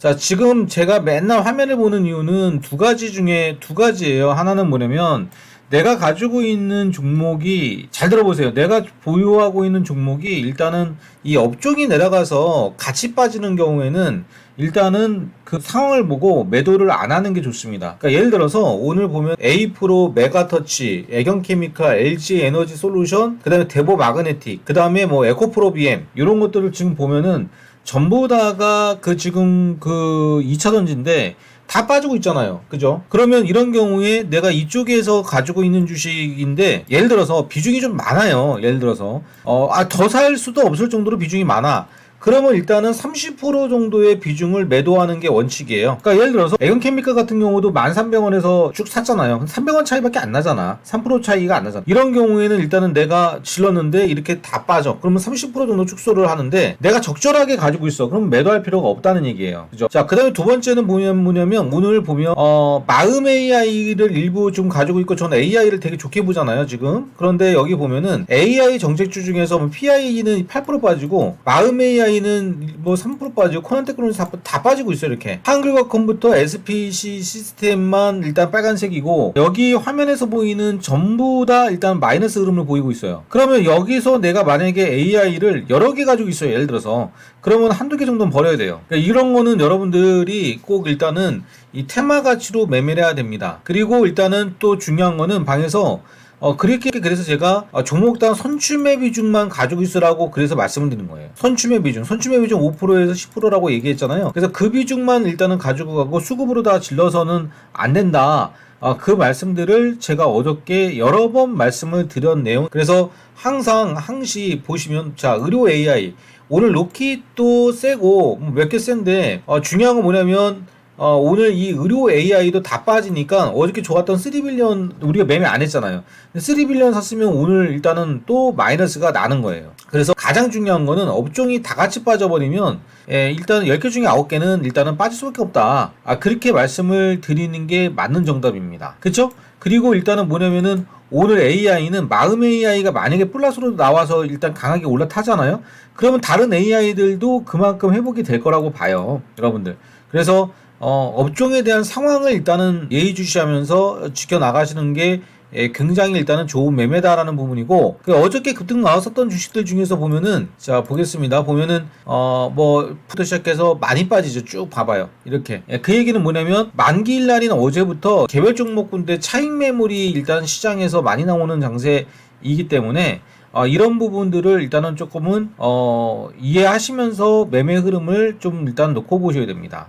자, 지금 제가 맨날 화면을 보는 이유는 두 가지 중에 두 가지예요. 하나는 뭐냐면 내가 가지고 있는 종목이 잘 들어보세요. 내가 보유하고 있는 종목이 일단은 이 업종이 내려가서 같이 빠지는 경우에는 일단은 그 상황을 보고 매도를 안 하는 게 좋습니다. 그러니까 예를 들어서 오늘 보면 에이프로, 메가터치, 애경케미칼, LG 에너지 솔루션, 그다음에 대보 마그네틱, 그다음에 뭐 에코프로 BM 이런 것들을 지금 보면은 전부 다가 그 지금 그 2차 전지인데 다 빠지고 있잖아요. 그죠? 그러면 이런 경우에 내가 이쪽에서 가지고 있는 주식인데 예를 들어서 비중이 좀 많아요. 예를 들어서 어, 아, 더 살 수도 없을 정도로 비중이 많아. 그러면 일단은 30% 정도의 비중을 매도하는 게 원칙이에요. 그러니까 예를 들어서 애건케미칼 같은 경우도 1,300원에서 쭉 샀잖아요. 300원 차이밖에 안 나잖아. 3% 차이가 안 나잖아. 이런 경우에는 일단은 내가 질렀는데 이렇게 다 빠져. 그러면 30% 정도 축소를 하는데 내가 적절하게 가지고 있어. 그럼 매도할 필요가 없다는 얘기예요. 그죠? 자, 그다음에 두 번째는 뭐냐면 뭐냐면 오늘 보면 어, 마음 AI를 일부 좀 가지고 있고 저는 AI를 되게 좋게 보잖아요, 지금. 그런데 여기 보면은 AI 정책주 중에서 뭐 PI는 8% 빠지고 마음 AI 는 뭐 3% 빠지고 코난 테크놀로지 다, 다 빠지고 있어요 이렇게. 한글과 컴부터 SPC 시스템만 일단 빨간색이고 여기 화면에서 보이는 전부 다 일단 마이너스 흐름을 보이고 있어요. 그러면 여기서 내가 만약에 AI를 여러 개 가지고 있어요 예를 들어서. 그러면 한두 개 정도는 버려야 돼요. 그러니까 이런 거는 여러분들이 꼭 일단은 이 테마 가치로 매매를 해야 됩니다. 그리고 일단은 또 중요한 거는 방에서 어, 그렇게, 그래서 제가 어, 종목당 선취매 비중만 가지고 있으라고 그래서 말씀을 드린 거예요. 선취매 비중. 선취매 비중 5%에서 10%라고 얘기했잖아요. 그래서 그 비중만 일단은 가지고 가고 수급으로 다 질러서는 안 된다. 어, 그 말씀들을 제가 어저께 여러 번 말씀을 내용. 그래서 항상, 항시 보시면, 자, 의료 AI. 오늘 로킷도 세고, 뭐몇개 센데, 어, 중요한 건 뭐냐면, 어, 오늘 이 의료 AI도 다 빠지니까 어저께 좋았던 3빌리언 우리가 매매 안 했잖아요. 3빌리언 샀으면 오늘 일단은 또 마이너스가 나는 거예요. 그래서 가장 중요한 거는 업종이 다 같이 빠져버리면 예, 일단 10개 중에 9개는 일단은 빠질 수밖에 없다. 아, 그렇게 말씀을 드리는 게 맞는 정답입니다. 그쵸? 그리고 일단은 뭐냐면은 오늘 AI는 마음 AI가 만약에 플러스로 나와서 일단 강하게 올라타잖아요. 그러면 다른 AI들도 그만큼 회복이 될 거라고 봐요. 여러분들. 그래서 어, 업종에 대한 상황을 일단은 예의주시하면서 지켜나가시는 게 예, 굉장히 일단은 좋은 매매다라는 부분이고 그 어저께 급등 나왔었던 주식들 중에서 보면은 자 보겠습니다. 보면은 어뭐 부터 시작해서 많이 빠지죠. 쭉 봐봐요. 이렇게. 예, 그 얘기는 뭐냐면 만기일 날인 어제부터 개별 종목 군데 차익 매물이 일단 시장에서 많이 나오는 장세이기 때문에 어, 이런 부분들을 일단은 조금은 어, 이해하시면서 매매 흐름을 좀 일단 놓고 보셔야 됩니다.